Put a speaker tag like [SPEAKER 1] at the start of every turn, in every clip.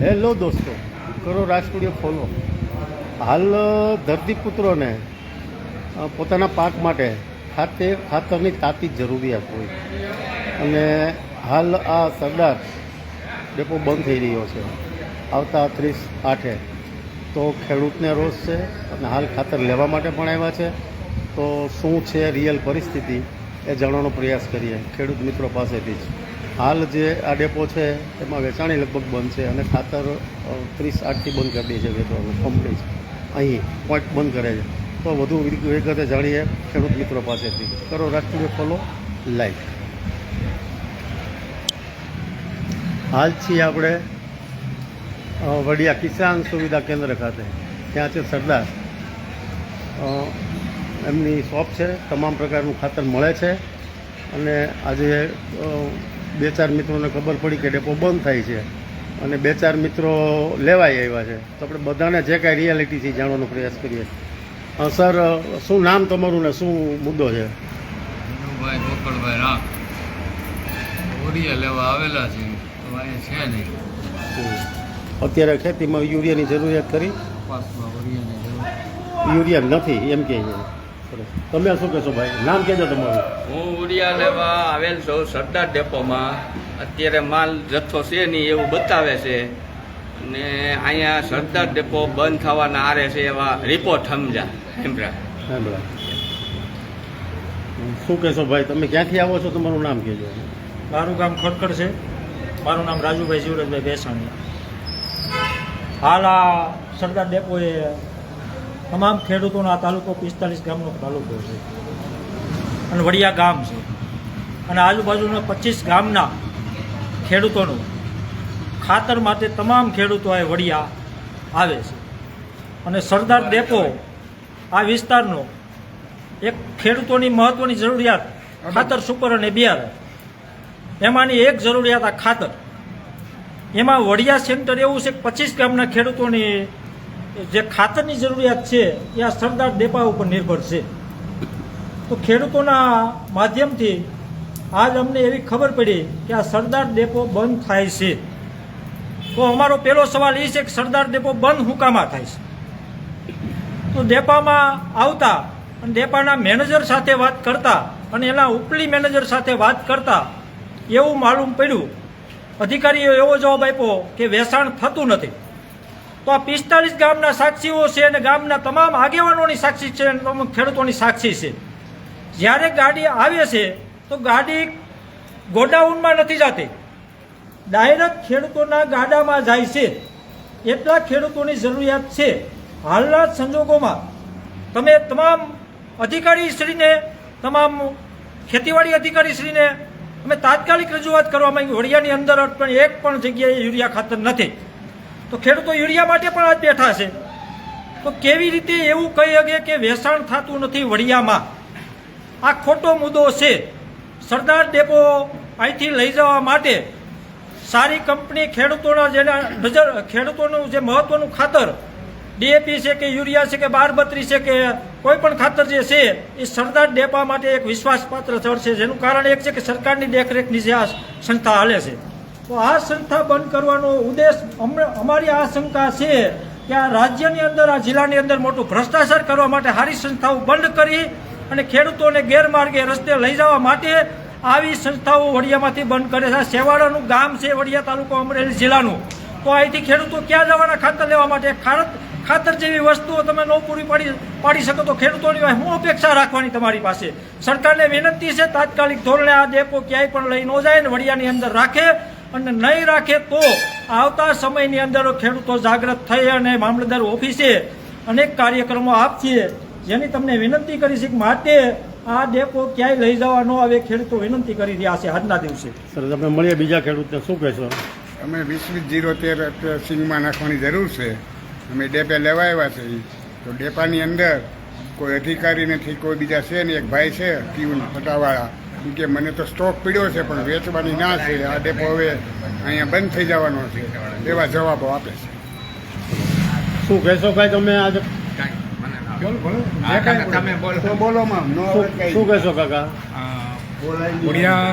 [SPEAKER 1] Hello દોસ્તો, કરો રાજકુડીઓ follow હાલ ધરતીપુત્રોને પોતાના પાક માટે ખાતે ખાતરની તાતી જરૂરિયાત હોય. અને હાલ આ સરદાર ડેપો બંધ થઈ રહ્યો છે. આવતા ત્રીસ આઠે તો ખેડૂતને રોષ છે અને હાલ ખાતર લેવા માટે પણ આવ્યા છે. તો શું છે રિયલ પરિસ્થિતિ એ જાણવાનો પ્રયાસ કરીએ. ખેડૂત મિત્રો પાસેથી જ. હાલ જે આ ડેપો છે, એમાં વેચાણી લગભગ બંધ છે અને ખાતર ત્રીસ આઠથી બંધ કરી દે છે વેચવાનું કંપની અહીં પોઈન્ટ બંધ કરે છે. તો વધુ વિગ- વિગતે જાણીએ ખેડૂત મિત્રો પાસેથી. કરો રાષ્ટ્રીય ફોલો લાઈક હાલ છીએ આપણે વડિયા કિસાન સુવિધા કેન્દ્ર ખાતે. ત્યાં છે સરદાર. એમની શોપ છે, તમામ પ્રકારનું ખાતર મળે છે. અને આજે બે ચાર મિત્રોને ખબર પડી કે ડેપો બંધ થાય છે અને બે ચાર મિત્રો લેવાય આવ્યા છે. તો આપણે બધાને જે કાંઈ રિયાલિટી છે જાણવાનો પ્રયાસ કરીએ. સર શું નામ તમારું ને શું મુદ્દો છે?
[SPEAKER 2] વિનુભાઈ ગોકળભાઈ રામ. ઓરિયા લેવા આવેલા છે. તો અહીંયા છે નહીં.
[SPEAKER 1] અત્યારે ખેતીમાં યુરિયાની જરૂરિયાત કરી યુરિયા નથી એમ કહે છે. તમે શું કહેશો ભાઈ? નામ કહેજો તમારું.
[SPEAKER 3] હું ઉડિયા લેવા આવેલ છું સરદાર ડેપોમાં. અત્યારે માલ જથ્થો છે નહીં એવું બતાવે છે. અને અહીંયા સરદાર ડેપો બંધ થવાના આરે છે એવા રિપોર્ટ સમજા હેમરા
[SPEAKER 1] હેમરા શું કહેશો ભાઈ? તમે ક્યાંથી આવો છો? તમારું નામ કહેજો.
[SPEAKER 4] મારું ગામ ખડખડ છે. મારું નામ રાજુભાઈ જીવરાજભાઈ બેસાણી હાલ આ સરદાર ડેપોએ તમામ ખેડૂતોનો આ તાલુકો પિસ્તાલીસ ગામનો તાલુકો છે. અને વડિયા ગામ છે. અને આજુબાજુના પચીસ ગામના ખેડૂતોનું ખાતર માટે તમામ ખેડૂતો આ વડિયા આવે છે. અને સરદાર ડેપો આ વિસ્તારનો એક ખેડૂતોની મહત્વની જરૂરિયાત ખાતર, સુપર અને બિયારણ. એમાંની એક જરૂરિયાત આ ખાતર. એમાં વડિયા સેન્ટર એવું છે કે પચીસ ગામના ખેડૂતોની જે ખાતરની જરૂરિયાત છે, એ આ સરદાર ડેપા ઉપર નિર્ભર છે. તો ખેડૂતોના માધ્યમથી આજ અમને એવી ખબર પડી કે આ સરદાર ડેપો બંધ થાય છે. તો અમારો પહેલો સવાલ એ છે કે સરદાર ડેપો બંધ હુકામાં થાય છે? તો ડેપામાં આવતા અને ડેપાના મેનેજર સાથે વાત કરતા અને એના ઉપલી મેનેજર સાથે વાત કરતા એવું માલુમ પડ્યું. અધિકારીએ એવો જવાબ આપ્યો કે વેચાણ થતું નથી. તો આ પિસ્તાલીસ ગામના સાક્ષીઓ છે અને ગામના તમામ આગેવાનોની સાક્ષી છે અને તમામ ખેડૂતોની સાક્ષી છે. જ્યારે ગાડી આવે છે, તો ગાડી ગોડાઉનમાં નથી જતી. ડાયરેક્ટ ખેડૂતોના ગાડામાં જાય છે. એટલા ખેડૂતોની જરૂરિયાત છે. હાલના સંજોગોમાં તમે તમામ અધિકારીશ્રીને, તમામ ખેતીવાડી અધિકારીશ્રીને અમે તાત્કાલિક રજૂઆત કરવા માંગી. વડિયાની અંદર પણ એક પણ જગ્યાએ યુરિયા ખાતર નથી. તો ખેડૂતો યુરિયા માટે પણ આજ બેઠા છે. તો કેવી રીતે એવું કહી શકે કે વેચાણ થતું નથી વડિયામાં આ ખોટો મુદ્દો છે. સરદાર ડેપો અહીંથી લઈ જવા માટે સારી કંપની ખેડૂતોના જેના નજર, ખેડૂતોનું જે મહત્વનું ખાતર, ડીએપી છે કે યુરિયા છે કે બાર બત્રી છે કે કોઈ પણ ખાતર જે છે, એ સરદાર ડેપા માટે એક વિશ્વાસપાત્ર સ્થળ છે. જેનું કારણ એક છે કે સરકારની દેખરેખની જે આ સંસ્થા હાલે છે. તો આ સંસ્થા બંધ કરવાનો ઉદ્દેશ અમારી આ શંકા છે કે આ રાજ્યની અંદર, આ જિલ્લાની અંદર મોટું ભ્રષ્ટાચાર કરવા માટે સારી સંસ્થાઓ બંધ કરી અને ખેડૂતોને ગેરમાર્ગે રસ્તે લઈ જવા માટે આવી સંસ્થાઓ વડિયામાંથી બંધ કરે છે. સેવાડાનું ગામ છે વડિયા તાલુકો અમરેલી જિલ્લાનું. તો અહીંથી ખેડૂતો ક્યાં જવાના ખાતર લેવા માટે? ખાતર જેવી વસ્તુઓ તમે ન પૂરી પાડી પાડી શકો તો ખેડૂતોની હું અપેક્ષા રાખવાની તમારી પાસે? સરકારને વિનંતી છે, તાત્કાલિક ધોરણે આ ડેપો ક્યાંય પણ લઈ ન જાય ને વડિયાની અંદર રાખે. અને નહીં રાખે તો આવતા સમયની અંદર ખેડૂતો જાગૃત થઈ અને મામલતદાર ઓફિસે અનેક કાર્યક્રમો આપશે. જેની તમને વિનંતી કરી છે કે માટે આ ડેપો ક્યાંય લઈ જવાનો હવે આવે ખેડૂતો વિનંતી કરી રહ્યા છે આજના દિવસે.
[SPEAKER 1] સર તમે મળીએ બીજા ખેડૂતને શું કહેશો?
[SPEAKER 5] અમે વીસ વીસ જીરો તેર સિંગમાં નાખવાની જરૂર છે. અમે ડેપે લેવા આવ્યા છે. તો ડેપાની અંદર કોઈ અધિકારી નથી કોઈ બીજા છે ને એક ભાઈ છે પીવું પટાવાળા કે મને તો સ્ટોક પીડ્યો છે પણ વેચવાની ના છે. આ ડેપો હવે અહીંયા બંધ થઈ જવાનો છે. એવા જવાબો આપે છે.
[SPEAKER 1] શું કહેશો ભાઈ તમે આજે? શું કહેશો કાકા?
[SPEAKER 6] ઓડિયા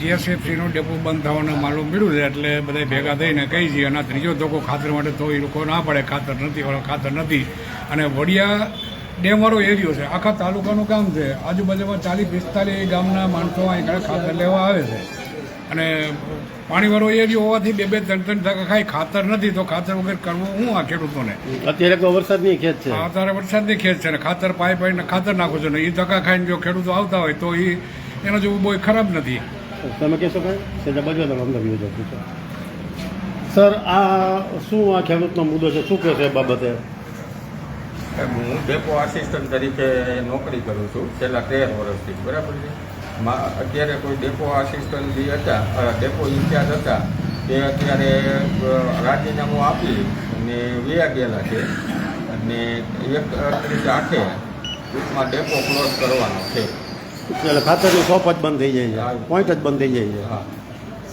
[SPEAKER 6] જીએસએફસીનો ડેપો બંધ થવાનું માલુમ મળ્યું છે એટલે બધા ભેગા થઈને કહી છીએ અને ત્રીજો ધોકો ખાતર માટે તો એ લોકો ના પડે ખાતર નથી ખાતર નથી. અને વડિયા ડેમવાળો એરિયો છે. આખા તાલુકાનું કામ છે. આજુબાજુમાં ચાલીસ પિસ્તાલીસ ગામના માણસો અહીં આગળ ખાતર લેવા આવે છે. અને પાણીવાળો એરિયો હોવાથી બે બે ત્રણ ત્રણ ટકા ખાઈ ખાતર નથી તો ખાતર વગર કરવું હું આ ખેડૂતોને?
[SPEAKER 1] અત્યારે તો વરસાદની ખેત છે.
[SPEAKER 6] અત્યારે વરસાદની ખેત છે ને ખાતર પાઈ પાઈને ખાતર નાખો છો. ને એ ધક્કા ખાઈને જો ખેડૂતો આવતા હોય તો એ એનો જેવું બહુ ખરાબ નથી.
[SPEAKER 1] તમે કહેશો કઈ? સર આ શું આ ખેડૂતનો મુદ્દો છે? શું કહેશે બાબતે?
[SPEAKER 7] હું ડેપો આસિસ્ટન્ટ તરીકે નોકરી કરું છું છેલ્લા તેર વર્ષથી બરાબર છે? મા- અત્યારે કોઈ ડેપો આસિસ્ટન્ટ જે હતા ડેપો ઇન્ચાર્જ હતા તે અત્યારે રાજીનામું આપી અને વ્યા ગયેલા છે. અને એક ત્રીસ આઠે ટૂંકમાં ડેપો ક્લોઝ કરવાનો છે.
[SPEAKER 1] એટલે ખાતરની શોપ જ બંધ થઈ જાય છે પોઈન્ટ જ બંધ થઈ જાય છે.
[SPEAKER 7] હા.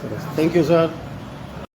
[SPEAKER 1] સરસ. Thank you sir